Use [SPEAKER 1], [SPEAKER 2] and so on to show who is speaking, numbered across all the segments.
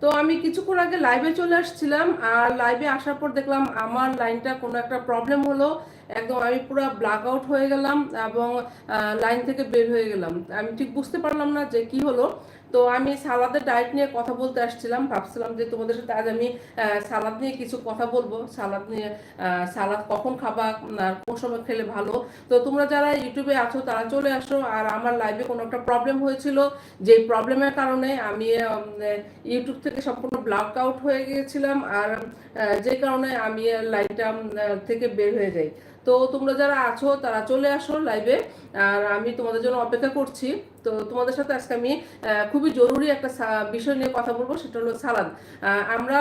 [SPEAKER 1] তো আমি কিছুক্ষণ আগে লাইভে চলে আসছিলাম আর লাইভে আসার পর দেখলাম আমার লাইনটা কোনো একটা প্রবলেম হলো। একদম আমি পুরো ব্ল্যাক আউট হয়ে গেলাম এবং লাইন থেকে বের হয়ে গেলাম। আমি ঠিক বুঝতে পারলাম না যে কি হলো। তো আমি সালাদের ডায়েট নিয়ে কথা বলতে আসছিলাম। ভাবছিলাম যে তোমাদের সাথে আজ আমি সালাদ নিয়ে কিছু কথা বলব। সালাদ নিয়ে সালাদ কখন খাবা আর কোন সময় খেলে ভালো। তো তোমরা যারা ইউটিউবে আছো তারা চলে আসো। আর আমার লাইভে কোনো একটা প্রবলেম হয়েছিল। যে প্রবলেমের কারণে আমি ইউটিউব থেকে সম্পূর্ণ ব্লক আউট হয়ে গিয়েছিলাম। আর যে কারণে আমি লাইভটা থেকে বের হয়ে যাই। তো তোমরা যারা আছো, তারা চলে আসো লাইভে আর আমি তোমাদের জন্য অপেক্ষা করছি। তো তোমাদের সাথে আজকে আমি খুবই জরুরি একটা বিষয় নিয়ে কথা বলব, সেটা হলো সালাদ। আমরা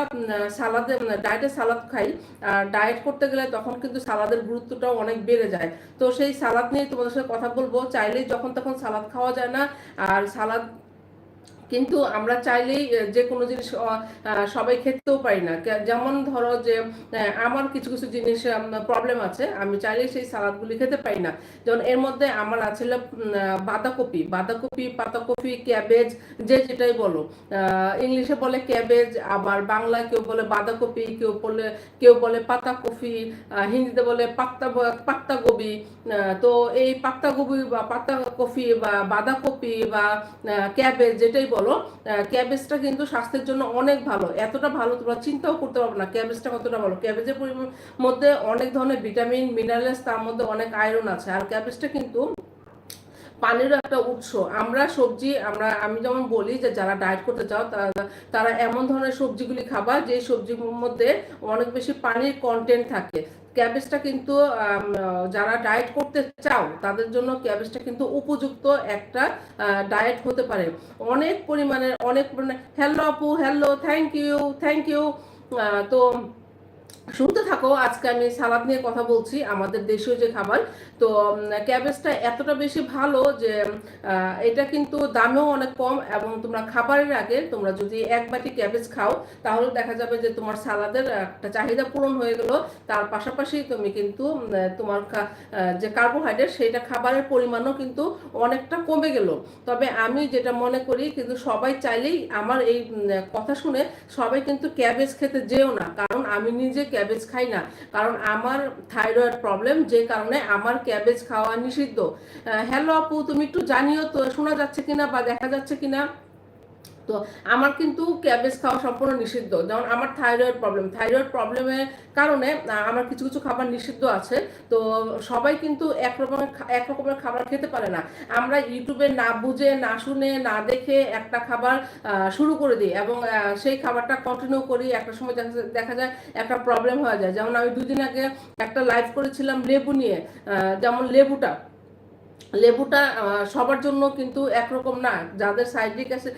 [SPEAKER 1] সালাদে ডায়েটে সালাদ খাই। আর ডায়েট করতে গেলে তখন কিন্তু সালাদের গুরুত্বটাও অনেক বেড়ে যায়। তো সেই সালাদ নিয়ে তোমাদের সাথে কথা বলব। চাইলেই যখন তখন সালাদ খাওয়া যায় না। আর সালাদ কিন্তু আমরা চাইলেই যে কোনো জিনিস সবাই খেতেও পারি না। যেমন ধরো যে আমার কিছু কিছু জিনিস প্রবলেম আছে, আমি চাইলেই সেই সালাদগুলি খেতে পারি না। যেমন এর মধ্যে আমার আছে বাঁধাকপি। বাঁধাকপি, পাতাকপি ক্যাবেজ যে যেটাই বলো। ইংলিশে বলে ক্যাবেজ আবার বাংলায় কেউ বলে বাঁধাকপি, কেউ বলে কেউ বলে পাতাকপি হিন্দিতে বলে পাত্তা পাত্তাগোবি তো এই পাত্তাগোবি বা পাত্তাকপি বা বাঁধাকপি বা ক্যাবেজ যেটাই বলো ক্যাবেজটা কিন্তু স্বাস্থ্যের জন্য অনেক ভালো। এতটা ভালো তোমরা চিন্তাও করতে পারবে না ক্যাবেজটা কতটা ভালো। ক্যাবেজের মধ্যে অনেক ধরনের ভিটামিন মিনারেলস তার মধ্যে অনেক আয়রন আছে। আর ক্যাবেজটা কিন্তু পানিরও একটা উৎস। আমরা সবজি, আমরা, আমি যেমন বলি যে যারা ডায়েট করতে চাও, তারা এমন ধরনের সবজিগুলি খাবা যে সবজির মধ্যে অনেক বেশি পানির কন্টেন্ট থাকে। ক্যাবেজটা কিন্তু যারা ডায়েট করতে চাও, তাদের জন্য ক্যাবেজটা কিন্তু উপযুক্ত একটা ডায়েট হতে পারে। অনেক পরিমাণে অনেক পরিমাণে হ্যালো আপু, hello, thank you thank you. তো শুনতে থাকো, আজকে আমি সালাদ নিয়ে কথা বলছি, আমাদের দেশীয় যে খাবার। তো ক্যাবেজটা এতটা বেশি ভালো যে এটা কিন্তু দামেও অনেক কম এবং তোমরা খাবারের আগে তোমরা যদি এক বাটি ক্যাবেজ খাও, তাহলে দেখা যাবে যে তোমার সালাদের একটা চাহিদা পূরণ হয়ে গেল। তার পাশাপাশি তুমি কিন্তু তোমার যে কার্বোহাইড্রেট সেইটা খাবারের পরিমাণও কিন্তু অনেকটা কমে গেল। তবে আমি যেটা মনে করি, কিন্তু সবাই চাইলেই আমার এই কথা শুনে সবাই কিন্তু ক্যাবেজ খেতে যেও না। কারণ আমি নিজে ক্যাবেজ খাই না। কারণ আমার থাইরয়েড প্রবলেম যে কারণে আমার ক্যাবেজ খাওয়া নিষিদ্ধ। হ্যালো আপু, তুমি একটু জানিও তো, শোনা যাচ্ছে কিনা বা দেখা যাচ্ছে কিনা? তো আমার কিন্তু ক্যাবেজ খাওয়া সম্পূর্ণ নিষিদ্ধ। যেমন আমার থাইরয়েড প্রবলেম থাইরয়েড প্রবলেমের কারণে আমার কিছু কিছু খাবার নিষিদ্ধ আছে। তো সবাই কিন্তু এক রকমের খাবার খেতে পারে না। আমরা ইউটিউবে না বুঝে, না শুনে, না দেখে একটা খাবার শুরু করে দিই এবং সেই খাবারটা কন্টিনিউ করি। একটা সময় দেখা যায় একটা প্রবলেম হয়ে যায়। যেমন আমি দুদিন আগে একটা লাইভ করেছিলাম লেবু নিয়ে যেমন লেবুটা। লেবুটা সবার জন্য কিন্তু একরকম না। যাদের সাইট্রিক অ্যাসিড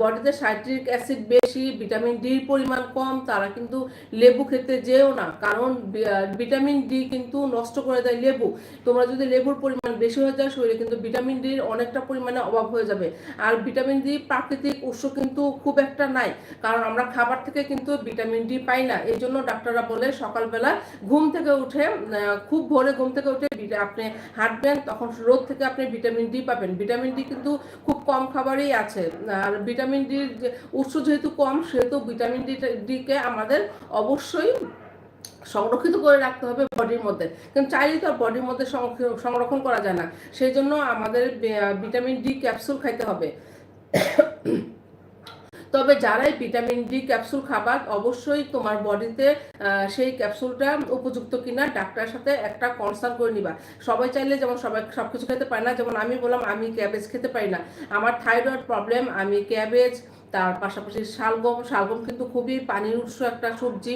[SPEAKER 1] বডিতে সাইট্রিক অ্যাসিড বেশি, ভিটামিন ডির পরিমাণ কম, তারা কিন্তু লেবু খেতে যেও না। কারণ ভিটামিন ডি কিন্তু নষ্ট করে দেয় লেবু। তোমরা যদি লেবুর পরিমাণ বেশি হয়ে যায়, শরীরে কিন্তু ভিটামিন ডির অনেকটা পরিমাণে অভাব হয়ে যাবে। আর ভিটামিন ডি প্রাকৃতিক উৎস কিন্তু খুব একটা নাই। কারণ আমরা খাবার থেকে কিন্তু ভিটামিন ডি পাই না। এই জন্য ডাক্তাররা বলে সকালবেলা ঘুম থেকে উঠে খুব ভোরে ঘুম থেকে উঠে আপনি হাঁটবেন, তখন রোদ থেকে আপনি ভিটামিন ডি পাবেন। ভিটামিন ডি কিন্তু খুব কম খাবারেই আছে। আর ভিটামিন ডির উৎস যেহেতু কম, সেহেতু ভিটামিন ডি ডিকে আমাদের অবশ্যই সংরক্ষিত করে রাখতে হবে বডির মধ্যে। কিন্তু চাইলে তো বডির মধ্যে সংরক্ষণ করা যায় না। সেই জন্য আমাদের ভিটামিন ডি ক্যাপসুল খাইতে হবে। তবে যারাই ভিটামিন ডি ক্যাপসুল খাবার, অবশ্যই তোমার বডিতে সেই ক্যাপসুলটা উপযুক্ত কিনা, ডাক্তারের সাথে একটা কনসাল্ট করে নিবা। সবাই চাইলে যেমন সবাই সব কিছু খেতে পারে না, যেমন আমি বললাম আমি ক্যাবেজ খেতে পারি না। আমার থাইরয়েড প্রবলেম আমি ক্যাবেজ তার পাশাপাশি শালগম শালগম কিন্তু খুবই পানির উৎস একটা সবজি।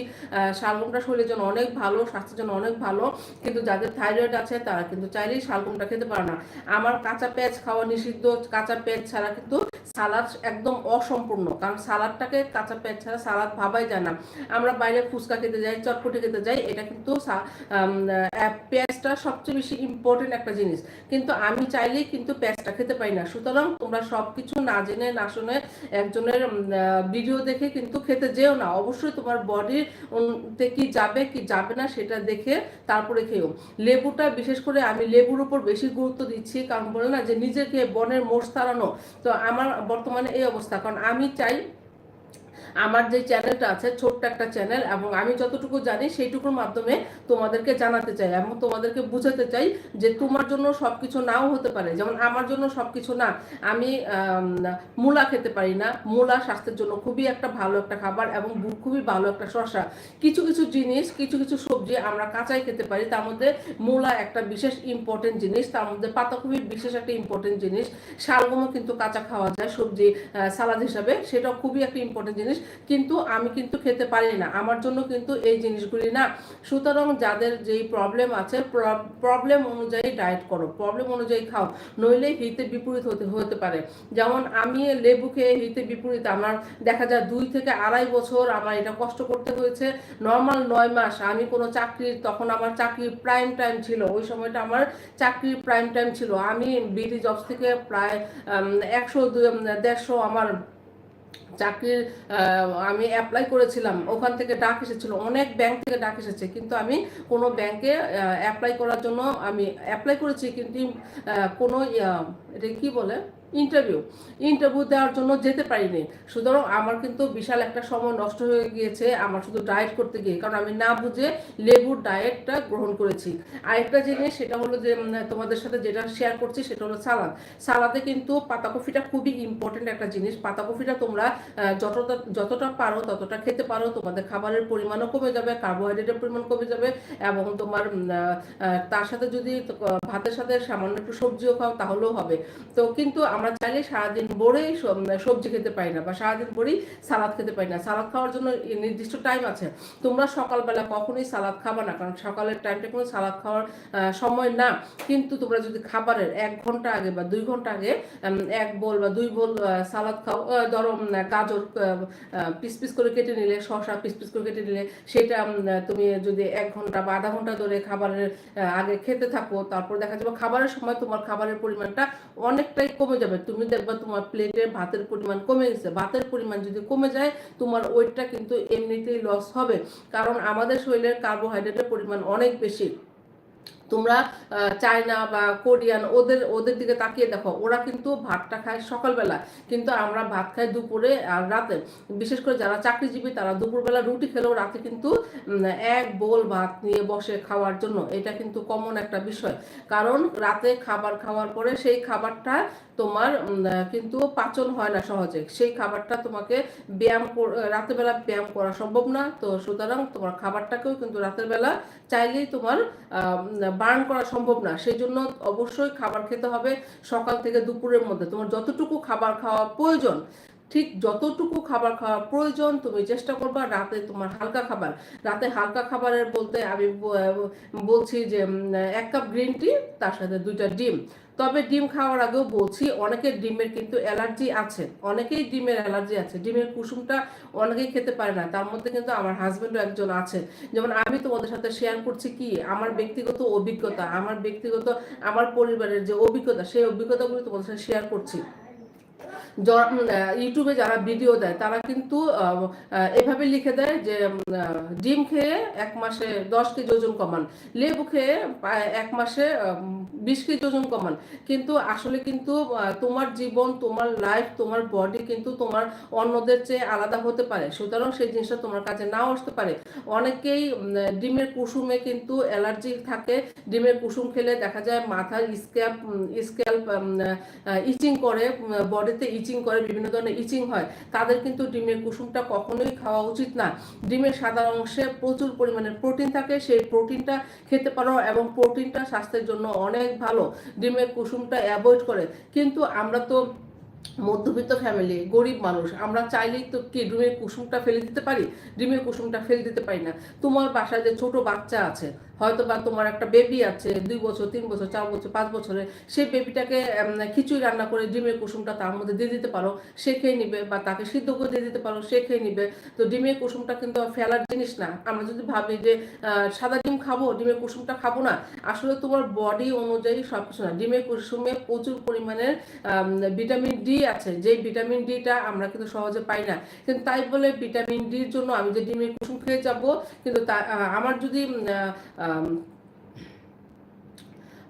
[SPEAKER 1] শালগমটা শরীরের জন্য অনেক ভালো, স্বাস্থ্যের জন্য অনেক ভালো। কিন্তু যাদের থাইরয়েড আছে, তারা কিন্তু চাইলেই শালগমটা খেতে পারে না। আমার কাঁচা পেঁয়াজ খাওয়া নিষিদ্ধ। কাঁচা পেঁয়াজ ছাড়া কিন্তু সালাদ একদম অসম্পূর্ণ। কারণ সালাদটাকে কাঁচা পেঁয়াজ ছাড়া সালাদ ভাবাই যায় না। আমরা বাইরে ফুচকা খেতে যাই, চটপটি খেতে যাই, এটা কিন্তু পেঁয়াজটা সবচেয়ে বেশি ইম্পর্টেন্ট একটা জিনিস। কিন্তু আমি চাইলেই কিন্তু পেঁয়াজটা খেতে পারি না। সুতরাং তোমরা সব কিছু না জেনে, না শুনে একজনের ভিডিও দেখে কিন্তু খেতে যেও না। অবশ্যই তোমার বডিতে কি যাবে কি যাবে না সেটা দেখে তারপরে খেয়েও লেবুটা বিশেষ করে আমি লেবুর উপর বেশি গুরুত্ব দিচ্ছি, কারণ বলে না যে নিজেকে বনের মোষ তাড়ানো। তো আমার বর্তমানে এই অবস্থা। কারণ আমি চাই আমার যে চ্যানেলটা আছে, ছোট্ট একটা চ্যানেল, এবং আমি যতটুকু জানি সেইটুকুর মাধ্যমে তোমাদেরকে জানাতে চাই এবং তোমাদেরকে বুঝাতে চাই যে তোমার জন্য সব কিছু নাও হতে পারে। যেমন আমার জন্য সব কিছু না, আমি মূলা খেতে পারি না। মূলা স্বাস্থ্যের জন্য খুবই একটা ভালো একটা খাবার এবং খুবই ভালো একটা শশা কিছু কিছু জিনিস, কিছু কিছু সবজি আমরা কাঁচাই খেতে পারি, তার মধ্যে মূলা একটা বিশেষ ইম্পর্টেন্ট জিনিস, তার মধ্যে পাতাকপি বিশেষ একটা ইম্পর্টেন্ট জিনিস। শালগমও কিন্তু কাঁচা খাওয়া যায় সবজি সালাদ হিসাবে, সেটাও খুবই একটা ইম্পর্টেন্ট জিনিস। কিন্তু আমি কিন্তু খেতে পারি না। আমার জন্য কিন্তু এই জিনিসগুলি না। সুতরাং যাদের যেই প্রবলেম আছে প্রবলেম অনুযায়ী ডায়েট করো প্রবলেম অনুযায়ী খাও, নইলে হিতে বিপরীত হতে হতে পারে। যেমন আমি লেবু খেয়ে হিতে বিপরীত, আমার দেখা যায় দুই থেকে আড়াই বছর আমার এটা কষ্ট করতে হয়েছে। নর্মাল নয় মাস আমি কোনো চাকরির তখন আমার চাকরির প্রাইম টাইম ছিল, ওই সময়টা আমার চাকরির প্রাইম টাইম ছিল। আমি বিডি জবস থেকে প্রায় একশো দু দেড়শো আমার চাকরির আমি অ্যাপ্লাই করেছিলাম, ওখান থেকে ডাক এসেছিল, অনেক ব্যাংক থেকে ডাক এসেছে, কিন্তু আমি কোনো ব্যাংকে অ্যাপ্লাই করার জন্য আমি অ্যাপ্লাই করেছি, কিন্তু কোনো এটা কি বলে? ইন্টারভিউ ইন্টারভিউ দেওয়ার জন্য যেতে পারিনি। সুতরাং আমার কিন্তু বিশাল একটা সময় নষ্ট হয়ে গিয়েছে। আমার শুধু ডায়েট করতে গিয়ে। কারণ আমি না বুঝে লেবুর ডায়েটটা গ্রহণ করেছি। আরেকটা জিনিস, সেটা হলো যে তোমাদের সাথে যেটা শেয়ার করছি, সেটা হলো সালাদ সালাদে কিন্তু পাতাকপিটা খুবই ইম্পর্টেন্ট একটা জিনিস। পাতাকপিটা তোমরা যতটা যতটা পারো, ততটা খেতে পারো। তোমাদের খাবারের পরিমাণও কমে যাবে কার্বোহাইড্রেটের পরিমাণ কমে যাবে এবং তোমার তার সাথে যদি ভাতের সাথে সামান্য একটু সবজিও খাও, তাহলেও হবে। তো কিন্তু আমরা চাইলে সারাদিন ভরেই সবজি খেতে পারি না বা সারাদিন ভরেই সালাদ খেতে পারি না। সালাদ খাওয়ার জন্য নির্দিষ্ট টাইম আছে। তোমরা সকালবেলা কখনোই সালাদ খাবা না, কারণ সকালের টাইমটা কোনো সালাদ খাওয়ার সময় না। কিন্তু তোমরা যদি খাবারের এক ঘণ্টা আগে বা দুই ঘণ্টা আগে এক বোল বা দুই বোল সালাদ খাও ধরো গাজর পিস পিস করে কেটে নিলে শশা পিস পিস করে কেটে নিলে, সেটা তুমি যদি এক ঘণ্টা বা আধা ঘণ্টা ধরে খাবারের আগে খেতে থাকো, তারপর দেখা যাবে খাবারের সময় তোমার খাবারের পরিমাণটা অনেকটাই কমে যাবে। তুমি দেখবা তোমার প্লেটে ভাতের পরিমাণ কমে গেছে। ভাতের পরিমাণ যদি কমে যায়, তোমার ওয়েটটা কিন্তু এমনিতেই লস হবে। কারণ আমাদের শরীরের কার্বোহাইড্রেটের পরিমাণ অনেক বেশি। তোমরা চায়না বা কোরিয়ান ওদের ওদের দিকে তাকিয়ে দেখো, ওরা কিন্তু ভাতটা খায় সকালবেলা। কিন্তু আমরা ভাত খাই দুপুরে আর রাতে। বিশেষ করে যারা চাকরিজীবী, তারা দুপুরবেলা রুটি খেলেও রাতে কিন্তু এক বোল ভাত নিয়ে বসে খাওয়ার জন্য। এটা কিন্তু কমন একটা বিষয়। কারণ রাতে খাবার খাওয়ার পরে সেই খাবারটা তোমার কিন্তু পাচন হয় না সহজে। সেই খাবারটা তোমাকে ব্যায়াম রাতের বেলা ব্যায়াম করা সম্ভব না। তো সুতরাং তোমার খাবারটাকেও কিন্তু রাতের বেলা চাইলেই তোমার বার্ন করা সম্ভব না। সেই জন্য অবশ্যই খাবার খেতে হবে সকাল থেকে দুপুরের মধ্যে। তোমার যতটুকু খাবার খাওয়া প্রয়োজন, ঠিক যতটুকু খাবার খাওয়া প্রয়োজন, তুমি চেষ্টা করবা রাতে তোমার হালকা খাবার। রাতে হালকা খাবারের বলতে আমি বলছি যে এক কাপ গ্রিন টি, তার সাথে দুইটা ডিম। তবে ডিম খাওয়ার আগেও বলছি, অনেকের ডিমের কিন্তু অ্যালার্জি আছে। অনেকেই ডিমের অ্যালার্জি আছে। ডিমের কুসুমটা অনেকেই খেতে পারে না। তার মধ্যে কিন্তু আমার হাজব্যান্ডও একজন আছে। যেমন আমি তোমাদের সাথে শেয়ার করছি কি, আমার ব্যক্তিগত অভিজ্ঞতা, আমার ব্যক্তিগত, আমার পরিবারের যে অভিজ্ঞতা, সেই অভিজ্ঞতাগুলো তোমাদের সাথে শেয়ার করছি। ইউটিউবে যারা ভিডিও দেয়, তারা কিন্তু এভাবে লিখে দেয় যে ডিম খেয়ে এক মাসে দশ কেজি ওজন কমান, লেবু খেয়ে এক মাসে বিশ কেজি ওজন কমান। কিন্তু আসলে কিন্তু তোমার জীবন, তোমার লাইফ তোমার বডি কিন্তু তোমার অন্যদের চেয়ে আলাদা হতে পারে। সুতরাং সেই জিনিসটা তোমার কাছে নাও আসতে পারে। অনেকেই ডিমের কুসুমে কিন্তু অ্যালার্জি থাকে। ডিমের কুসুম খেলে দেখা যায় মাথার স্ক্যাপ স্ক্যাল্প ইচিং করে বডিতে ইচিং করে, বিভিন্ন ধরনের ইচিং হয়, তাদের কিন্তু ডিমের কুসুমটা কখনোই খাওয়া উচিত না। ডিমের সাদা অংশে প্রচুর পরিমাণে প্রোটিন থাকে, সেই প্রোটিনটা খেতে পারো এবং প্রোটিনটা স্বাস্থ্যের জন্য অনেক ভালো। ডিমের কুসুমটা অ্যাভয়েড করে। কিন্তু আমরা তো মধ্যবিত্ত ফ্যামিলি, গরিব মানুষ, আমরা চাইলেই তো কি ডিমের কুসুমটা ফেলে দিতে পারি? ডিমের কুসুমটা ফেলে দিতে পারি না। তোমার বাসায় যে ছোট বাচ্চা আছে হয়তো বা তোমার একটা বেবি আছে, দুই বছর, তিন বছর, চার বছর, পাঁচ বছরে, সেই বেবিটাকে খিচুড়ি রান্না করে ডিমের কুসুমটা তার মধ্যে দিয়ে দিতে পারো, সে খেয়ে নিবে বা তাকে সিদ্ধ করে দিয়ে দিতে পারো, সে খেয়ে নিবে। তো ডিমের কুসুমটা কিন্তু ফেলার জিনিস না। আমরা যদি ভাবি যে সাদা ডিম খাব, ডিমের কুসুমটা খাব না, আসলে তোমার বডি অনুযায়ী সব কিছু না। ডিমের কুসুমে প্রচুর পরিমাণের ভিটামিন ডি আছে। যে ভিটামিন ডিটা আমরা কিন্তু সহজে পাই না। কিন্তু তাই বলে ভিটামিন ডির জন্য আমি যে ডিমের কুসুম খেয়ে যাব, কিন্তু তা আমার যদি um,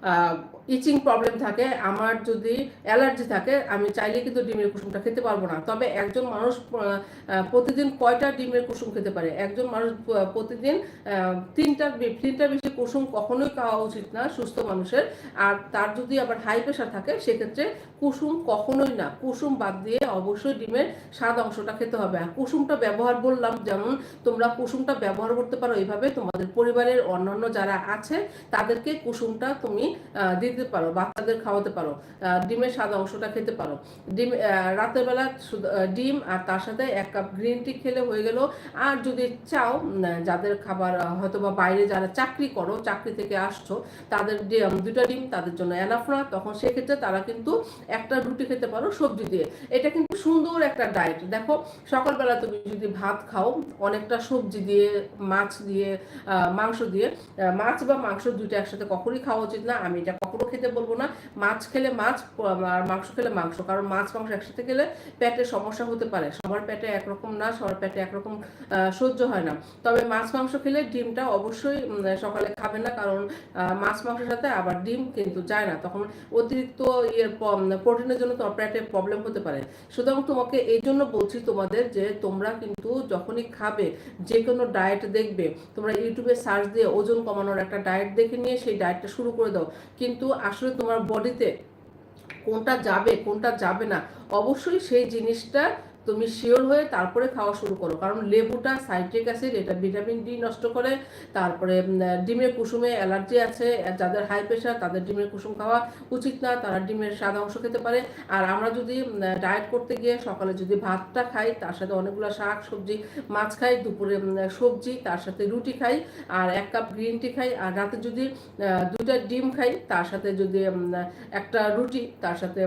[SPEAKER 1] uh, ইচিং প্রবলেম থাকে, আমার যদি অ্যালার্জি থাকে, আমি চাইলে কিন্তু ডিমের কুসুমটা খেতে পারব না। তবে একজন মানুষ প্রতিদিন কয়টা ডিমের কুসুম খেতে পারে? একজন মানুষ প্রতিদিন তিনটার তিনটা বেশি কুসুম কখনোই খাওয়া উচিত না সুস্থ মানুষের। আর তার যদি আবার হাই প্রেশার থাকে, সেক্ষেত্রে কুসুম কখনোই না। কুসুম বাদ দিয়ে অবশ্যই ডিমের স্বাদ অংশটা খেতে হবে। আর কুসুমটা ব্যবহার বললাম, যেমন তোমরা কুসুমটা ব্যবহার করতে পারো, এইভাবে তোমাদের পরিবারের অন্যান্য যারা আছে, তাদেরকে কুসুমটা তুমি দিতে পারো, বাচ্চাদের খাওয়াতে পারো ডিমের সাদা অংশটা খেতে পারো। ডিম রাতের বেলা ডিম আর তার সাথে এক কাপ গ্রিন টি খেলে হয়ে গেল। আর যদি চাও যাদের খাবার হয়তো বা বাইরে যারা চাকরি করো, চাকরি থেকে আসছো, তাদের দুটা ডিম তাদের জন্য এনাফ তখন সেক্ষেত্রে তারা কিন্তু একটা রুটি খেতে পারো সবজি দিয়ে। এটা কিন্তু সুন্দর একটা ডায়েট দেখো, সকালবেলা তুমি যদি ভাত খাও, অনেকটা সবজি দিয়ে, মাছ দিয়ে মাংস দিয়ে মাছ বা মাংস দুইটা একসাথে কখনোই খাওয়া উচিত না। আমি এটা কখনো খেতে বলব না, মাছ খেলে মাছ, আর মাংস খেলে মাংস, কারণ মাছ, মাংস একসাথে খেলে পেটে সমস্যা হতে পারে। সবার পেটে একরকম না, সবার পেটে একরকম সহ্য হয় না। তবে মাছ, মাংস খেলে ডিমটা অবশ্যই সকালে খাবে না, কারণ মাছ, মাংসের সাথে আবার ডিম কিন্তু যায় না। তখন অতিরিক্ত ইয়ের প্রোটিনের জন্য তোমার পেটে প্রবলেম হতে পারে। সুতরাং তোমাকে এই জন্য বলছি তোমাদের যে, তোমরা কিন্তু যখনই খাবে যে কোনো ডায়েট দেখবে, তোমরা ইউটিউবে সার্চ দিয়ে ওজন কমানোর একটা ডায়েট দেখে নিয়ে সেই ডায়েটটা শুরু করে দাও। কিন্তু আসলে তোমার বডিতে কোনটা যাবে কোনটা যাবে না অবশ্যই সেই জিনিসটা তুমি শিওর হয়ে তারপরে খাওয়া শুরু করো। কারণ লেবুটা সাইট্রিক অ্যাসিড, এটা ভিটামিন ডি নষ্ট করে, তারপরে ডিমের কুসুমে অ্যালার্জি আছে যাদের হাই প্রেশার তাদের ডিমের কুসুম খাওয়া উচিত না, তারা ডিমের সাদা অংশ খেতে পারে। আর আমরা যদি ডায়েট করতে গিয়ে সকালে যদি ভাতটা খাই, তার সাথে অনেকগুলো শাক, সবজি, মাছ খাই, দুপুরে সবজি, তার সাথে রুটি খাই, আর এক কাপ গ্রিন টি খাই, আর রাতে যদি দুটা ডিম খাই, তার সাথে যদি একটা রুটি, তার সাথে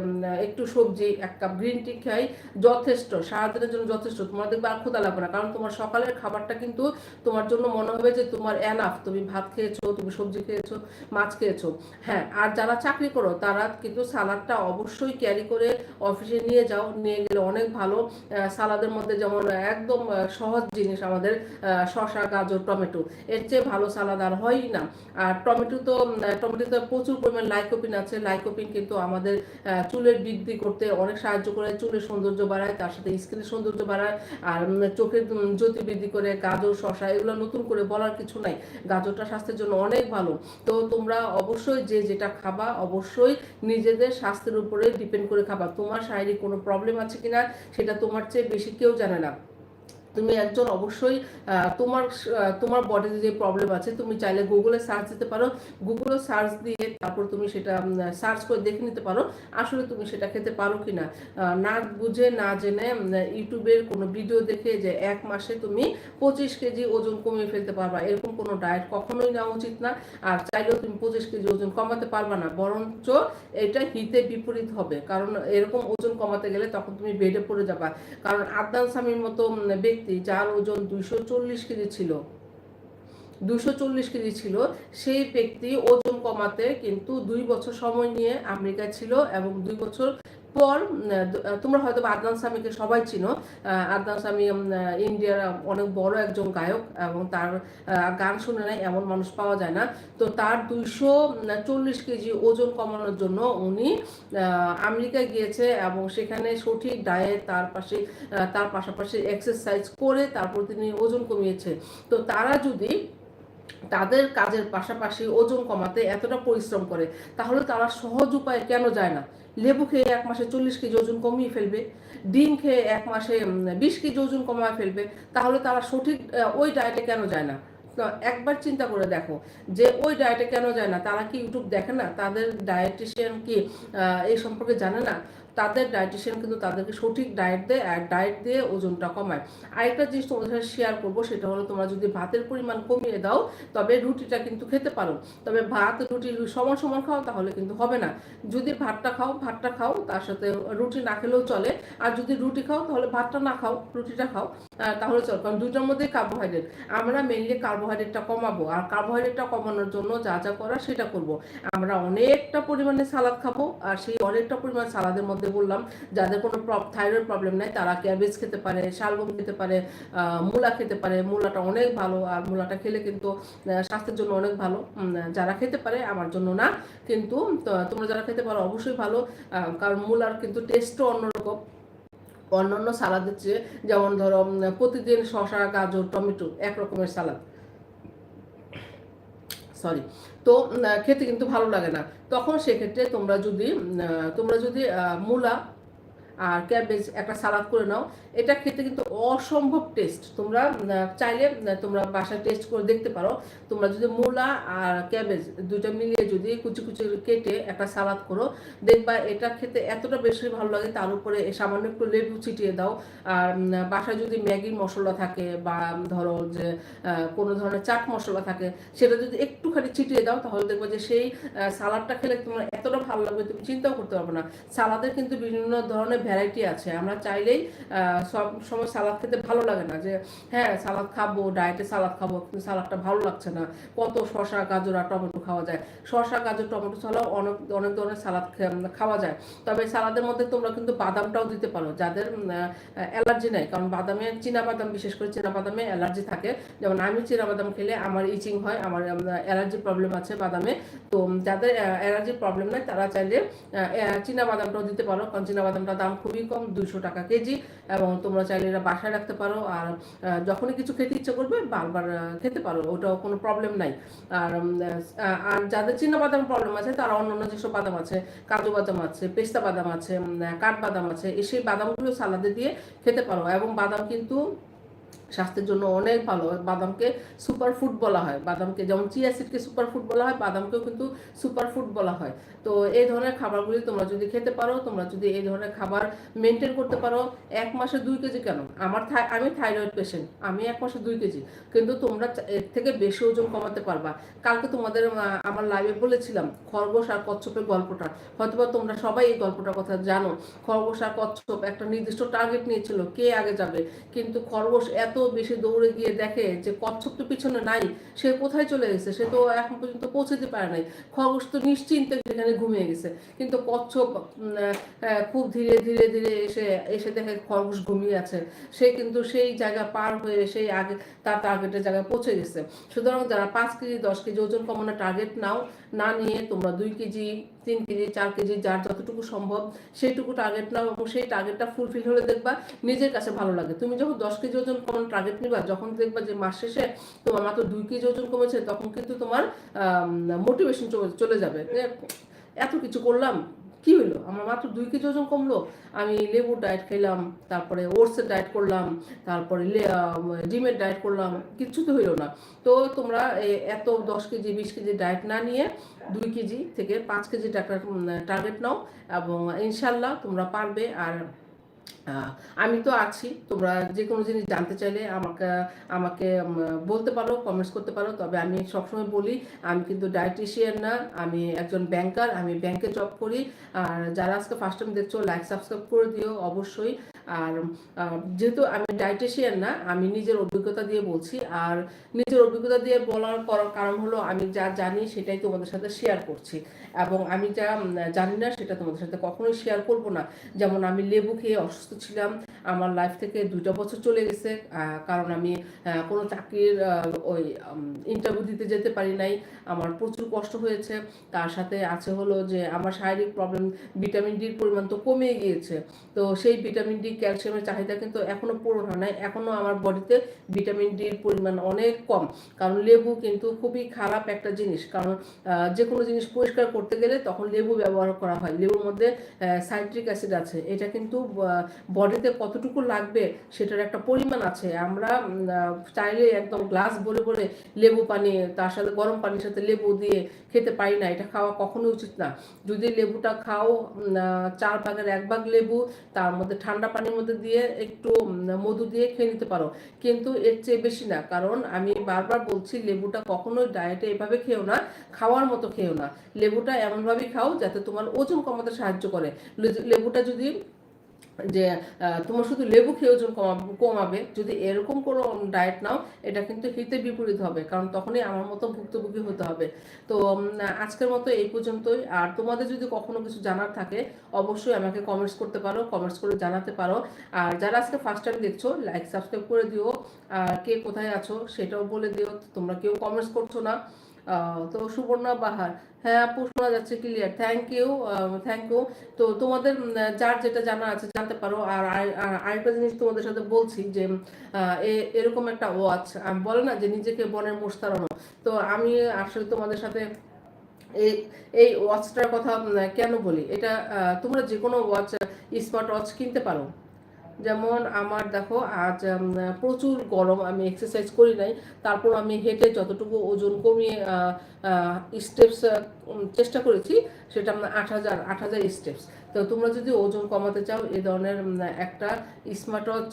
[SPEAKER 1] একটু সবজি, এক কাপ গ্রিন টি খাই, যথেষ্ট সারাদিনের জন্য যথেষ্ট। তোমার দেখবে আর ক্ষুদা লাগবে না, কারণ তোমার সকালের খাবারটা কিন্তু তোমার জন্য মনে হবে যে তোমার এনাফ তুমি ভাত খেয়েছো, তুমি সবজি খেয়েছো, মাছ খেয়েছো। হ্যাঁ আর যারা চাকরি করো, তারা কিন্তু সালাদটা অবশ্যই ক্যারি করে অফিসে নিয়ে যাও, নিয়ে গেলে অনেক ভালো। সালাদের মধ্যে যেমন একদম সহজ জিনিস আমাদের শশা গাজর, টমেটো। এর চেয়ে ভালো সালাদ আর হয়ই না। আর টমেটো তো টমেটোতে প্রচুর পরিমাণ লাইকোপিন আছে। লাইকোপিন কিন্তু আমাদের চুলের বৃদ্ধি করতে অনেক সাহায্য করে, চুলের সৌন্দর্য বাড়ায়, তার সাথে স্কিনের সৌন্দর্য বাড়ায়, আর চোখের জ্যোতি বৃদ্ধি করে, গাজর শশা এগুলো নতুন করে বলার কিছু নাই। গাজরটা স্বাস্থ্যের জন্য অনেক ভালো। তো তোমরা অবশ্যই যে যেটা খাবা, অবশ্যই নিজেদের স্বাস্থ্যের উপরে ডিপেন্ড করে খাবা। তোমার শারীরিক কোনো প্রবলেম আছে কিনা, সেটা তোমার চেয়ে বেশি কেউ জানে না। তুমি একজন অবশ্যই তোমার তোমার বডিতে যে প্রবলেম আছে, তুমি চাইলে গুগলে সার্চ দিতে পারো। গুগলে সার্চ দিয়ে তারপর তুমি সেটা সার্চ করে দেখে নিতে পারো, আসলে তুমি সেটা খেতে পারো কি না না বুঝে, না জেনে ইউটিউবের কোনো ভিডিও দেখে যে এক মাসে তুমি পঁচিশ কেজি ওজন কমিয়ে ফেলতে পারবা, এরকম কোনো ডায়েট কখনোই নেওয়া উচিত না। আর চাইলেও তুমি পঁচিশ কেজি ওজন কমাতে পারবা না, বরঞ্চ এটা হিতে বিপরীত হবে। কারণ এরকম ওজন কমাতে গেলে তখন তুমি বেডে পড়ে যাবা। কারণ আদনান স্বামীর মতো ব্যক্তি ব্যক্তি যার ওজন দুইশো চল্লিশ কেজি ছিল। দুশো চল্লিশ কেজি ছিল। সেই ব্যক্তি ওজন কমাতে কিন্তু দুই বছর সময় নিয়ে আমেরিকায় ছিল এবং দুই বছর পর তোমরা হয়তো আদনান স্বামীকে সবাই চিনো। আদনান স্বামী ইন্ডিয়ার অনেক বড় একজন গায়ক এবং তার গান শুনে নেয়, এমন মানুষ পাওয়া যায় না। তো তার দুইশো চল্লিশ কেজি ওজন কমানোর জন্য উনি আমেরিকায় গিয়েছে এবং সেখানে সঠিক ডায়েট, তার পাশে তার পাশাপাশি এক্সারসাইজ করে তারপর তিনি ওজন কমিয়েছে। তো তারা যদি তাদের কাজের পাশাপাশি ওজন কমাতে এতটা পরিশ্রম করে, তাহলে তারা সহজ উপায়ে কেন যায় না? লেবু খেয়ে এক মাসে চল্লিশ কেজি ওজন কমিয়ে ফেলবে, ডিম খেয়ে এক মাসে বিশ কেজি ওজন কমায় ফেলবে, তাহলে তারা সঠিক ওই ডায়েটে কেন যায় না? একবার চিন্তা করে দেখো যে ওই ডায়েটে কেন যায় না? তারা কি ইউটিউব দেখে না? তাদের ডায়েটিশিয়ান কি এই সম্পর্কে জানে না? তাদের ডায়েটিশিয়ান কিন্তু তাদেরকে সঠিক ডায়েট দেয় আর ডায়েট দিয়ে ওজনটা কমায়। আরেকটা জিনিস তোমাদের সাথে শেয়ার করব, সেটা হলো তোমরা যদি ভাতের পরিমাণ কমিয়ে দাও, তবে রুটিটা কিন্তু খেতে পারো। তবে ভাত, রুটি সমান সমান খাও, তাহলে কিন্তু হবে না। যদি ভাতটা খাও ভাতটা খাও, তার সাথে রুটি না খেলেও চলে। আর যদি রুটি খাও, তাহলে ভাতটা না খাও, রুটিটা খাও তাহলে চল। কারণ দুইটার মধ্যে কার্বোহাইড্রেট আমরা মেনলি কার্বোহাইড্রেটটা কমাবো। আর কার্বোহাইড্রেটটা কমানোর জন্য যা যা করা সেটা করব। আমরা অনেকটা পরিমাণে সালাদ খাব, আর সেই অনেকটা পরিমাণ সালাদের মধ্যে খেতে বললাম, যাদের কোনো থাইরয়েড প্রবলেম নাই, তারা ক্যাবেজ খেতে পারে, শালগম খেতে পারে মূলা খেতে পারে, মূলাটা অনেক ভালো, আর মূলাটা খেলে কিন্তু স্বাস্থ্যের জন্য অনেক ভালো। যারা খেতে পারে, আমার জন্য না, কিন্তু তোমরা যারা খেতে পারো, অবশ্যই ভালো কারণ মূলার কিন্তু টেস্টও অন্যরকম। অন্যান্য সালাদের চেয়ে, যেমন ধরো প্রতিদিন শসা, গাজর, টমেটো, এক রকমের সালাদ। সরি তো খেতে কিন্তু ভালো লাগে না। তখন সেক্ষেত্রে তোমরা যদি তোমরা যদি মূলা আর ক্যাবেজ একটা সালাদ করে নাও এটা খেতে কিন্তু অসম্ভব টেস্ট তোমরা চাইলে তোমরা বাসায় টেস্ট করে দেখতে পারো। তোমরা যদি মূলা আর ক্যাবেজ দুইটা মিলিয়ে যদি কুচি কুচি কেটে একটা সালাদ করো দেখবা এটা খেতে এতটা বেশি ভালো লাগে তার উপরে সামান্য একটু লেবু ছিটিয়ে দাও। আর বাসায় যদি ম্যাগির মশলা থাকে বা ধরো যে কোনো ধরনের চাট মশলা থাকে সেটা যদি একটুখানি ছিটিয়ে দাও তাহলে দেখবে যে সেই আহ, সালাদটা খেলে তোমার এতটা ভালো লাগবে তুমি চিন্তাও করতে পারবে না। সালাদের কিন্তু বিভিন্ন ধরনের ভ্যারাইটি আছে। আমরা চাইলেই সব সময় সালাদ খেতে ভালো লাগে না যে হ্যাঁ সালাদ খাব ডায়েটে সালাদ খাব, কিন্তু সালাদটা ভালো লাগছে না। কত শশা গাজর আর টমেটো খাওয়া যায়। শশা গাজর, টমেটো ছাড়াও অনেক অনেক ধরনের সালাদ খাওয়া যায়। তবে সালাদের মধ্যে তোমরা কিন্তু বাদামটাও দিতে পারো। যাদের অ্যালার্জি নাই, কারণ বাদামে চীনা বাদাম বিশেষ করে চীনা বাদামে অ্যালার্জি থাকে। যেমন আমি চীনা বাদাম খেলে আমার ইচিং হয়, আমার অ্যালার্জি প্রবলেম আছে বাদামে। তো যাদের অ্যালার্জি প্রবলেম নাই, তারা চাইলে চীনা বাদামটাও দিতে পারো। কারণ চীনা বাদামটার দাম খুবই কম দুশো টাকা কেজি এবং তোমরা চাইলে এটা বাসায় রাখতে পারো আর যখনই কিছু খেতে ইচ্ছে করবে বারবার খেতে পারো, ওটাও কোনো প্রবলেম নাই। আর আর যাদের চিনা বাদাম প্রবলেম আছে, তারা অন্য অন্য যেসব বাদাম আছে, কাজু বাদাম আছে, পেস্তা বাদাম আছে কাঠ বাদাম আছে সেই বাদামগুলো সালাদে দিয়ে খেতে পারো এবং বাদাম কিন্তু স্বাস্থ্যের জন্য অনেক ভালো। বাদামকে সুপার ফুড বলা হয়। বাদামকে যেমন চিয়া সিডকে সুপার ফুড বলা হয়, বাদামকেও কিন্তু সুপার ফুড বলা হয়। তো এই ধরনের খাবারগুলি তোমরা যদি খেতে পারো, তোমরা যদি এই ধরনের খাবার মেনটেন করতে পারো, এক মাসে দুই কেজি কেন? আমার আমি থাইরয়েড পেশেন্ট আমি এক মাসে দুই কেজি। কিন্তু তোমরা এর থেকে বেশি ওজন কমাতে পারবা। কালকে তোমাদের আমার লাইভে বলেছিলাম, খরগোশ আর কচ্ছপের গল্পটা। হয়তোবা তোমরা সবাই এই গল্পটার কথা জানো। খরগোশ আর কচ্ছপ একটা নির্দিষ্ট টার্গেট নিয়েছিল, কে আগে যাবে? কিন্তু খরগোশ এত বেশি দৌড়ে গিয়ে দেখে যে কচ্ছপ তো পিছনে নাই, সে কোথায় চলে গেছে? সে তো এখন পর্যন্ত পৌঁছাতে পারে নাই। খরগোশ তো নিশ্চিন্তে সেখানে ঘুমিয়ে গেছে। কিন্তু কচ্ছপ খুব ধীরে ধীরে ধীরে এসে এসে দেখে খরগোশ ঘুমিয়ে আছে। সে কিন্তু সেই জায়গা পার হয়ে সেই আগে, তার টার্গেটের জায়গায় পৌঁছে গেছে। সুতরাং যারা পাঁচ কেজি, দশ কেজি ওজন কমানোর টার্গেট নাও, না নিয়ে তোমরা দুই কেজি, তিন কেজি, চার কেজি, যার যতটুকু সম্ভব সেইটুকু টার্গেট নাও এবং সেই টার্গেটটা ফুলফিল হলে দেখবা নিজের কাছে ভালো লাগে। তুমি যখন দশ কেজি ওজন কমানোর টার্গেট নিবা, যখন দেখবা যে মাস শেষে তোমার মাত্র দুই কেজি ওজন কমেছে, তখন কিন্তু তোমার মোটিভেশন চলে যাবে। এত কিছু করলাম, কি হলো আমার মাত্র দুই কেজি ওজন কমলো। আমি লেবুর ডায়েট খেলাম তারপরে ওটসের ডায়েট করলাম, তারপরে ডিমের ডায়েট করলাম কিচ্ছু তো হইল না। তো তোমরা এত দশ কেজি, বিশ কেজি ডায়েট না নিয়ে দুই কেজি থেকে পাঁচ কেজি টাকার টার্গেট নাও এবং ইনশাল্লাহ তোমরা পারবে। আর আমি তো আছি। তোমরা যে কোনো জিনিস জানতে চাইলে আমাকে আমাকে বলতে পারো কমেন্টস করতে পারো। তবে আমি সবসময় বলি, আমি কিন্তু ডায়েটিশিয়ান না, আমি একজন ব্যাংকার আমি ব্যাংকে জব করি। আর যারা আজকে ফার্স্ট টাইম দেখছ লাইক সাবস্ক্রাইব করে দিও অবশ্যই। আর যেহেতু আমি ডায়েটিশিয়ান না, আমি নিজের অভিজ্ঞতা দিয়ে বলছি। আর নিজের অভিজ্ঞতা দিয়ে বলার করার কারণ হলো আমি যা জানি সেটাই তোমাদের সাথে শেয়ার করছি। এবং আমি যা জানি না সেটা তোমাদের সাথে কখনোই শেয়ার করব না। যেমন আমি লেবু খেয়ে অসুস্থ ছিলাম, আমার লাইফ থেকে দুটা বছর চলে গেছে। কারণ আমি কোনো চাকরির ওই ইন্টারভিউ দিতে যেতে পারি নাই। আমার প্রচুর কষ্ট হয়েছে। তার সাথে আছে হলো যে, আমার শারীরিক প্রবলেম ভিটামিন ডির পরিমাণ তো কমে গিয়েছে। তো সেই ভিটামিন ডি ক্যালসিয়ামের চাহিদা কিন্তু এখনও পূরণ হয় নাই। এখনও আমার বডিতে ভিটামিন ডির পরিমাণ অনেক কম। কারণ লেবু কিন্তু খুবই খারাপ একটা জিনিস। কারণ যে কোনো জিনিস পরিষ্কার করতে গেলে তখন লেবু ব্যবহার করা হয়। লেবুর মধ্যে সাইট্রিক অ্যাসিড আছে। এটা কিন্তু বডিতে কতটুকু লাগবে সেটার একটা পরিমাণ আছে। আমরা চাইলে একদম গ্লাস বলে বলে লেবু পানি, তার সাথে গরম পানির সাথে লেবু দিয়ে খেতে পারি না। এটা খাওয়া কখনোই উচিত না। যদি লেবুটা খাও চার ভাগের এক ভাগ লেবু, তার মধ্যে ঠান্ডা পানির মধ্যে দিয়ে একটু মধু দিয়ে খেয়ে নিতে পারো। কিন্তু এর চেয়ে বেশি না। কারণ আমি বারবার বলছি, লেবুটা কখনোই ডায়েটে এভাবে খেও না, খাওয়ার মতো খেও না। লেবুটা এমনভাবেই খাও যাতে তোমার ওজন কমাতে সাহায্য করে। লেবুটা যদি যে তোমার শুধু লেবু খেয়ে ওজন কমাবে কমাবে, যদি এরকম কোনো ডায়েট নাও, এটা কিন্তু হিতে বিপরীত হবে, কারণ তখনই আমার মতো ভুক্তভোগী হতে হবে। তো আজকের মতো এই পর্যন্তই। আর তোমাদের যদি কখনো কিছু জানার থাকে, অবশ্যই আমাকে কমেন্টস করতে পারো কমেন্টস করে জানাতে পারো। আর যারা আজকে ফার্স্ট টাইম দেখছ লাইক সাবস্ক্রাইব করে দিও। আর কে কোথায় আছো, সেটাও বলে দিও। তোমরা কেউ কমেন্টস করছ না। তো সুবর্ণা বাহার হ্যাঁ আপু, শোনা যাচ্ছে clear thank you thank you তো তোমাদের যার যেটা জানা আছে, জানতে পারো। আর আর- আর আরেকটা জিনিস তোমাদের সাথে বলছি যে এরকম একটা ওয়াচ বলে না যে নিজেকে বনের মোস্তারানো তো আমি আসলে তোমাদের সাথে এই এই ওয়াচটার কথা কেন বলি? এটা তোমরা যে কোনো ওয়াচ স্মার্ট ওয়াচ কিনতে পারো। যেমন আমার দেখো, আজ প্রচুর গরম, আমি এক্সারসাইজ করি নাই। তারপর আমি হেঁটে যতটুকু ওজন কমিয়ে স্টেপস চেষ্টা করেছি, সেটা আমরা আট হাজার আট হাজার স্টেপস তো তোমরা যদি ওজন কমাতে চাও, এ ধরনের একটা স্মার্ট ওয়াচ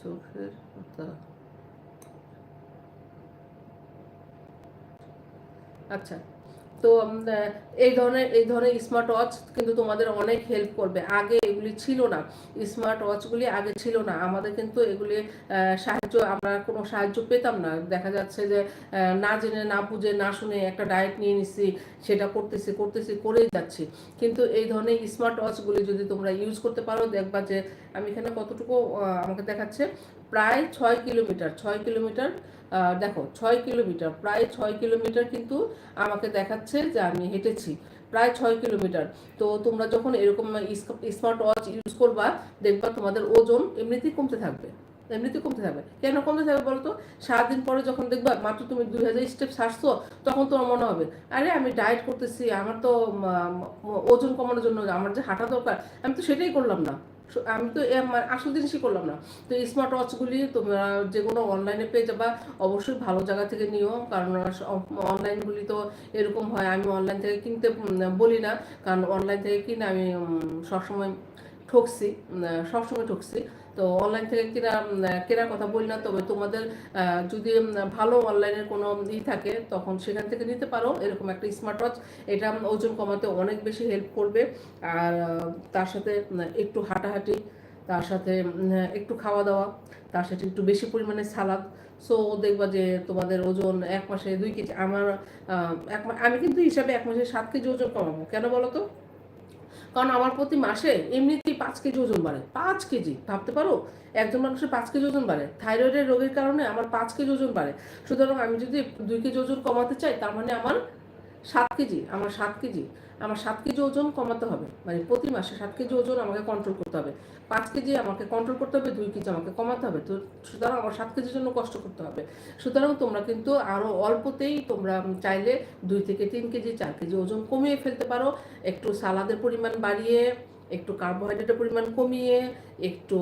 [SPEAKER 1] চোখের আচ্ছা। তো এই ধরনের এই ধরনের স্মার্ট ওয়াচ কিন্তু তোমাদের অনেক হেল্প করবে। আগে এগুলি ছিল না। স্মার্ট ওয়াচগুলি আগে ছিল না। আমাদের কিন্তু এগুলি সাহায্য, আমরা কোনো সাহায্য পেতাম না। দেখা যাচ্ছে যে না জেনে, না বুঝে, না শুনে একটা ডায়েট নিয়ে নিচ্ছি সেটা করতেছি করতেছি, করেই যাচ্ছি। কিন্তু এই ধরনের স্মার্ট ওয়াচগুলি যদি তোমরা ইউজ করতে পারো, দেখবা যে, আমি এখানে কতটুকু আমাকে দেখাচ্ছে প্রায় ছয় কিলোমিটার ছয় কিলোমিটার দেখো, ছয় কিলোমিটার, প্রায় ছয় কিলোমিটার কিন্তু আমাকে দেখাচ্ছে যে আমি হেঁটেছি, প্রায় ছয় কিলোমিটার। তো তোমরা যখন এরকম স্মার্ট ওয়াচ ইউজ করবা, দেখবা তোমাদের ওজন এমনিতেই কমতে থাকবে, এমনিতেই কমতে থাকবে। কেন কমতে থাকবে বলো তো সারাদিন পরে যখন দেখবা, মাত্র তুমি দুই হাজার স্টেপ সারছো, তখন তোমার মনে হবে, আরে, আমি ডায়েট করতেছি, আমার তো ওজন কমানোর জন্য আমার যে হাঁটা দরকার, আমি তো সেটাই করলাম না। আমি তো এ আসল জিনিসই করলাম না। তো স্মার্ট ওয়াচগুলি তোমরা যে কোনো অনলাইনে পেয়ে যাবা। অবশ্যই ভালো জায়গা থেকে নিও, কারণ অনলাইনগুলি তো এরকম হয়, আমি অনলাইন থেকে কিনতে বলি না। কারণ অনলাইন থেকে কিনে আমি সবসময় ঠকছি সবসময় ঠকছি। তো অনলাইন থেকে কেনা কেনার কথা বলি না, তবে তোমাদের যদি ভালো অনলাইনের কোনো ই থাকে, তখন সেখান থেকে নিতে পারো। এরকম একটা স্মার্ট ওয়াচ এটা ওজন কমাতে অনেক বেশি হেল্প করবে। আর তার সাথে একটু হাঁটাহাঁটি, তার সাথে একটু খাওয়া দাওয়া, তার সাথে একটু বেশি পরিমাণে সালাদ সো দেখবা যে তোমাদের ওজন এক মাসে দুই কেজি, আমার এক আমি কিন্তু হিসাবে এক মাসে সাত কেজি ওজন কমাবো। কেন বলো তো? কারণ আমার প্রতি মাসে এমনিতেই পাঁচ কেজি ওজন বাড়ে। পাঁচ কেজি, ভাবতে পারো? একজন মানুষের পাঁচ কেজি ওজন বাড়ে। থাইরয়েডের রোগের কারণে আমার পাঁচ কেজি ওজন বাড়ে। সুতরাং আমি যদি দুই কেজি ওজন কমাতে চাই, তার মানে আমার সাত কেজি, আমার সাত কেজি। আমার সাত কেজি ওজন কমাতে হবে। মানে প্রতি মাসে সাত কেজি ওজন আমাকে কন্ট্রোল করতে হবে। পাঁচ কেজি আমাকে কন্ট্রোল করতে হবে, দুই কেজি আমাকে কমাতে হবে। তো সুতরাং আমার সাত কেজির জন্য কষ্ট করতে হবে। সুতরাং তোমরা কিন্তু আরও অল্পতেই তোমরা চাইলে দুই থেকে তিন কেজি, চার কেজি ওজন কমিয়ে ফেলতে পারো। একটু সালাদের পরিমাণ বাড়িয়ে, একটু কার্বোহাইড্রেটের পরিমাণ কমিয়ে, একটু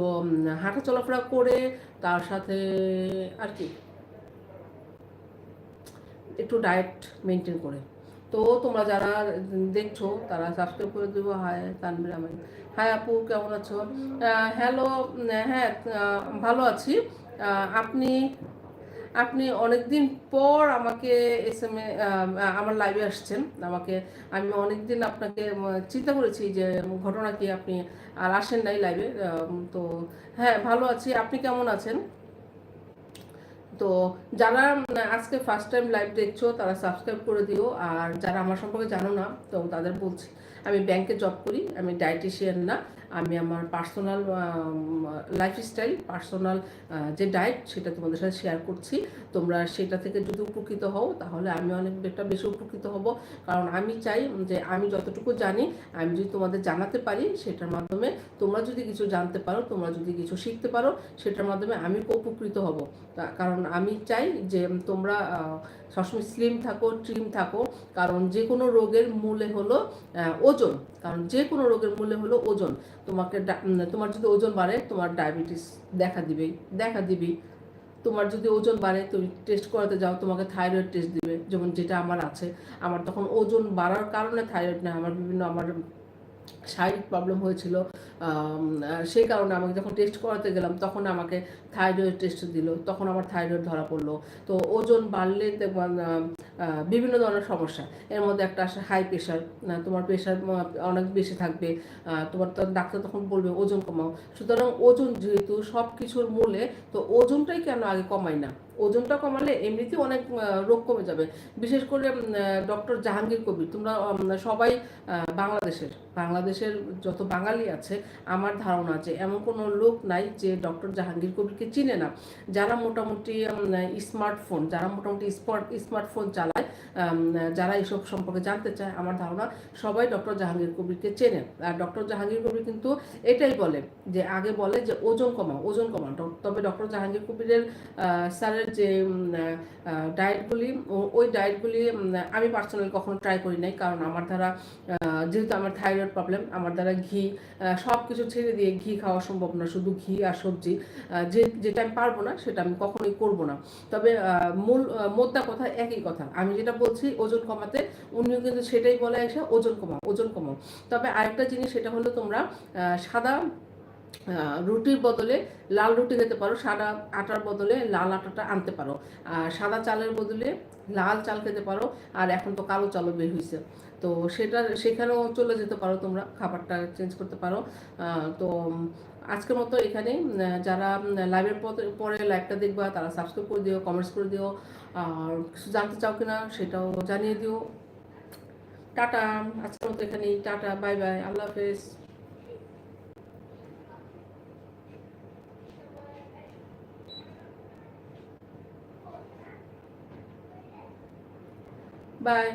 [SPEAKER 1] হাঁটা চলাফেরা করে, তার সাথে আর কি, একটু ডায়েট মেনটেন করে। তো তোমরা যারা দেখছ, তারা সাবস্ক্রাইব করে দেবো হায় তানবির আহমেদ। হাই আপু, কেমন আছো? হ্যালো হ্যাঁ ভালো আছি। আপনি আপনি অনেকদিন পর আমাকে এস এম এ আমার লাইভে আসছেন। আমাকে, আমি অনেকদিন আপনাকে চিন্তা করেছি যে ঘটনা কি আপনি আর আসেন নাই লাইভে তো হ্যাঁ ভালো আছি। আপনি কেমন আছেন? তো যারা উম, আজকে ফার্স্ট টাইম লাইভ দেখছ তারা সাবস্ক্রাইব করে দিও। আর যারা আমার সম্পর্কে জানো না তো তাদের বলছি আমি ব্যাংকে জব করি আমি ডায়েটিশিয়ান না। আমি আমার পার্সোনাল লাইফস্টাইল পার্সোনাল যে ডায়েট সেটা তোমাদের সাথে শেয়ার করছি। তোমরা সেটা থেকে যদি উপকৃত হও, তাহলে আমি অনেকটা বেশি উপকৃত হব। কারণ আমি চাই যে আমি যতটুকু জানি, আমি যদি তোমাদের জানাতে পারি, সেটার মাধ্যমে তোমরা যদি কিছু জানতে পারো, তোমরা যদি কিছু শিখতে পারো, সেটার মাধ্যমে আমি উপকৃত হব। কারণ আমি চাই যে তোমরা সবসময় স্লিম থাকো ট্রিম থাকো। কারণ যে কোনো রোগের মূলে হলো ওজন। কারণ যে কোনো রোগের মূলে হলো ওজন। তোমাকে তোমার যদি ওজন বাড়ে, তোমার ডায়াবেটিস দেখা দিবেই দেখা দিবি তোমার যদি ওজন বাড়ে, তুমি টেস্ট করাতে যাও, তোমাকে থাইরয়েড টেস্ট দিবে, যেমন যেটা আমার আছে। আমার তখন ওজন বাড়ার কারণে থাইরয়েড না, আমার বিভিন্ন, আমার শারীরিক প্রবলেম হয়েছিল সেই কারণে আমাকে যখন টেস্ট করাতে গেলাম, তখন আমাকে থাইরয়েড টেস্ট দিল, তখন আমার থাইরয়েড ধরা পড়ল। তো ওজন বাড়লে বিভিন্ন ধরনের সমস্যা। এর মধ্যে একটা আসে হাই প্রেশার তোমার প্রেশার অনেক বেশি থাকবে তোমার তো ডাক্তার তখন বলবে ওজন কমাও। সুতরাং ওজন যেহেতু সব কিছুর মূলে, তো ওজনটাই কেন আগে কমাই না? ওজনটা কমালে এমনিতেই অনেক রোগ কমে যাবে। বিশেষ করে ডক্টর জাহাঙ্গীর কবির। তোমরা সবাই বাংলাদেশের বাংলাদেশের যত বাঙালি আছে, আমার ধারণা আছে এমন কোনো লোক নাই যে ডক্টর জাহাঙ্গীর কবিরকে চিনে না। যারা মোটামুটি স্মার্টফোন, যারা মোটামুটি স্মার্ট, স্মার্টফোন চালায় যারা এসব সম্পর্কে জানতে চায়, আমার ধারণা সবাই ডক্টর জাহাঙ্গীর কবিরকে চেনে। আর ডক্টর জাহাঙ্গীর কবির কিন্তু এটাই বলে যে, আগে বলে যে ওজন কমাও ওজন কমাও। তবে ডক্টর জাহাঙ্গীর কবিরের স্যারের যে ডায়েটগুলি ওই ডায়েটগুলি আমি পার্সোনালি কখনো ট্রাই করি নাই। কারণ আমার দ্বারা যেহেতু আমার থাইরয়েড প্রবলেম আমার দ্বারা ঘি সব কিছু ছেড়ে দিয়ে ঘি খাওয়া সম্ভব না, শুধু ঘি আর সবজি। যে, যেটা আমি পারব না, সেটা আমি কখনোই করব না। তবে মূল মোদ্দা কথা একই কথা। আমি যেটা বলছি, ওজন কমাতে, উনিও কিন্তু সেটাই বলে এসে ওজন কমাও ওজন কমাও। তবে আরেকটা জিনিস, সেটা হলো তোমরা সাদা রুটির বদলে লাল রুটি খেতে পারো, সাদা আটার বদলে লাল আটাটা আনতে পারো। আর সাদা চালের বদলে লাল চাল খেতে পারো, আর এখন তো কালো চালও বের হয়েছে তো সেটা সেখানেও চলে যেতে পারো তোমরা, খাবারটা চেঞ্জ করতে পারো। তো আজকের মতো এখানে যারা লাইভের পরে লাইভটা দেখবা, তারা সাবস্ক্রাইব করে দিও কমেন্টস করে দিও। আর কিছু জানতে চাও কিনা, সেটাও জানিয়ে দিও। টাটা, আজকের মতো এখানেই, টাটা বাই বাই আল্লাহ হাফেজ। বাই